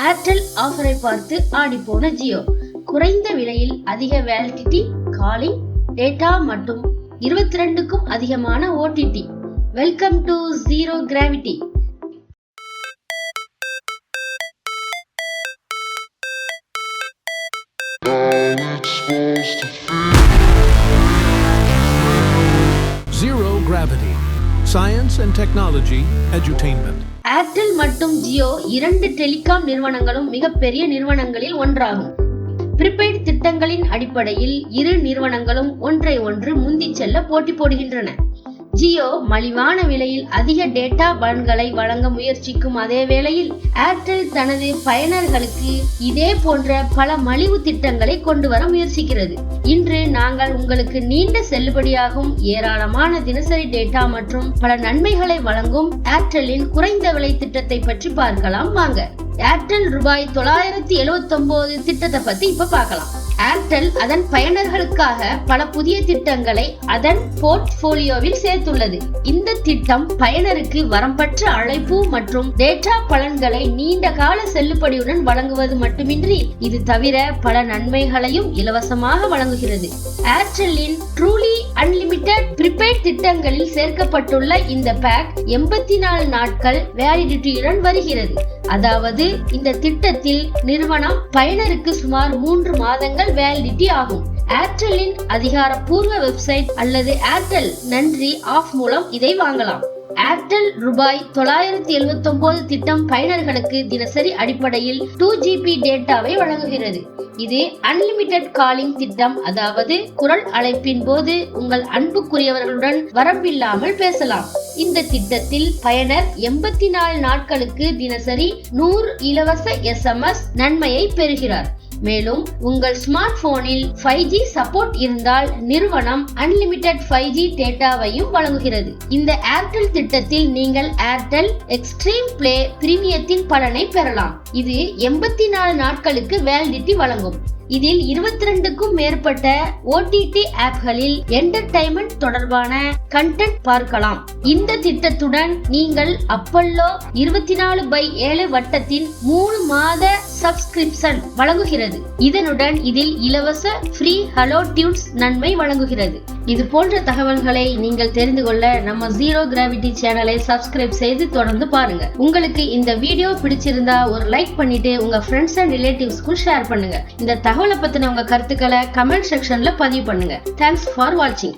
Airtel ஆஃபரை பார்த்து ஆடிப்போன ஜியோ குறைந்த விலையில் அதிக வேலிடிட்டி காலிங் டேட்டா மற்றும் இருபத்தி ரெண்டுக்கும் அதிகமான OTT welcome to zero gravity Zero science and technology edutainment Airtel மற்றும் ஜியோ இரண்டு டெலிகாம் நிறுவனங்களும் மிகப்பெரிய நிறுவனங்களில் ஒன்றாகும். ப்ரிபெய்ட் திட்டங்களின் அடிப்படையில் இரு நிறுவனங்களும் ஒன்றை ஒன்று முந்திச் செல்ல போட்டி போடுகின்றன. ஜியோ மலிவான விலையில் அதிக டேட்டா பலன்களை வழங்க முயற்சிக்கும் அதே வேளையில் ஏர்டெல் தனது பயனர்களுக்கு இதே போன்ற பல மலிவு திட்டங்களை கொண்டு வர முயற்சிக்கிறது. இன்று நாங்கள் உங்களுக்கு நீண்ட செல்லுபடியாகும் ஏராளமான தினசரி டேட்டா மற்றும் பல நன்மைகளை வழங்கும் ஏர்டெல்லின் குறைந்த விலை திட்டத்தை பற்றி பார்க்கலாம். வாங்க. ஏர்டெல் ரூபாய் தொள்ளாயிரத்தி எழுவத்தி ஒன்பது திட்டத்தை பத்தி இப்ப பார்க்கலாம். ஏர்டெல் அதன் பயனர்களுக்காக பல புதிய திட்டங்களை அதன் போர்ட்போலியோவில் சேர்த்துள்ளது. இந்த திட்டம் பயனருக்கு வரம்பற்ற அழைப்பு மற்றும் டேட்டா பலன்களை நீண்ட கால செல்லுபடியுடன் வழங்குவது மட்டுமின்றி இது தவிர பல நன்மைகளையும் இலவசமாக வழங்குகிறது. ஏர்டெல்லின் ட்ரூலி அன்லிமிட்டெட் ப்ரிபெய்ட் திட்டங்களில் சேர்க்கப்பட்டுள்ள இந்த பேக் எண்பத்தி நாலு நாட்கள் வேலிடிட்டியுடன் வருகிறது. அதாவது இந்த திட்டத்தில் நிறுவனம் பயனருக்கு சுமார் மூன்று மாதங்கள் வேலிடிட்டி ஆகும். ஏர்டெல்லின் அதிகாரப்பூர்வ வெப்சைட் அல்லது ஏர்டெல் நன்றி ஆஃப் மூலம் இதை வாங்கலாம். ஏர்டெல் ரூபாய் தொள்ளாயிரத்தி எழுபத்தி ஒன்பது திட்டம் பயனர்களுக்கு தினசரி அடிப்படையில் டூ ஜிபி டேட்டாவை வழங்குகிறது. இது அன்லிமிடெட் காலிங் திட்டம் அதாவது குரல் அழைப்பின் போது உங்கள் அன்புக்குரியவர்களுடன் வரம்பில்லாமல் பேசலாம். இந்த திட்டத்தில் பயனர் எண்பத்தி நாலு நாட்களுக்கு தினசரி நூறு இலவச எஸ்எம்எஸ் நன்மையை பெறுகிறார். மேலும் உங்கள் ஸ்மார்ட் போனில் ஃபைவ் ஜி சப்போர்ட் இருந்தால் நிறுவனம் அன்லிமிடெட் ஃபைவ் ஜி டேட்டாவையும் வழங்குகிறது. இந்த ஏர்டெல் திட்டத்தில் நீங்கள் ஏர்டெல் எக்ஸ்ட்ரீம் பிளே பிரீமியத்தின் பலனை பெறலாம். இது எண்பத்தி நாலு நாட்களுக்கு வேலிடிட்டி வழங்கும். இதில் இருபத்தி ரெண்டுக்கும் மேற்பட்ட ஓடிடி ஆப்களில் என்டர்டைன்மெண்ட் தொடர்பான கண்டென்ட் பார்க்கலாம். இந்த திட்டத்துடன் நீங்கள் அப்பல்லோ இருபத்தி நாலு பை ஏழு வட்டத்தின் மூணு மாத சப்ஸ்கிரிப்ஷன் வழங்குகிறது. இதனுடன் இதில் இலவச ஃப்ரீ ஹலோ டியூன்ஸ் நன்மை வழங்குகிறது. இது போன்ற தகவல்களை நீங்கள் தெரிந்து கொள்ள நம்ம ஜீரோ கிராவிட்டி சேனலை சப்ஸ்கிரைப் செய்து தொடர்ந்து பாருங்க. உங்களுக்கு இந்த வீடியோ பிடிச்சிருந்தா ஒரு லைக் பண்ணிட்டு உங்க ஃப்ரெண்ட்ஸ் அண்ட் ரிலேட்டிவ்ஸ்க்கும் ஷேர் பண்ணுங்க. இந்த தகவலை பத்தின உங்க கருத்துக்களை கமெண்ட் செக்ஷன்ல பதிவு பண்ணுங்க. தேங்க்ஸ் ஃபார் வாட்சிங்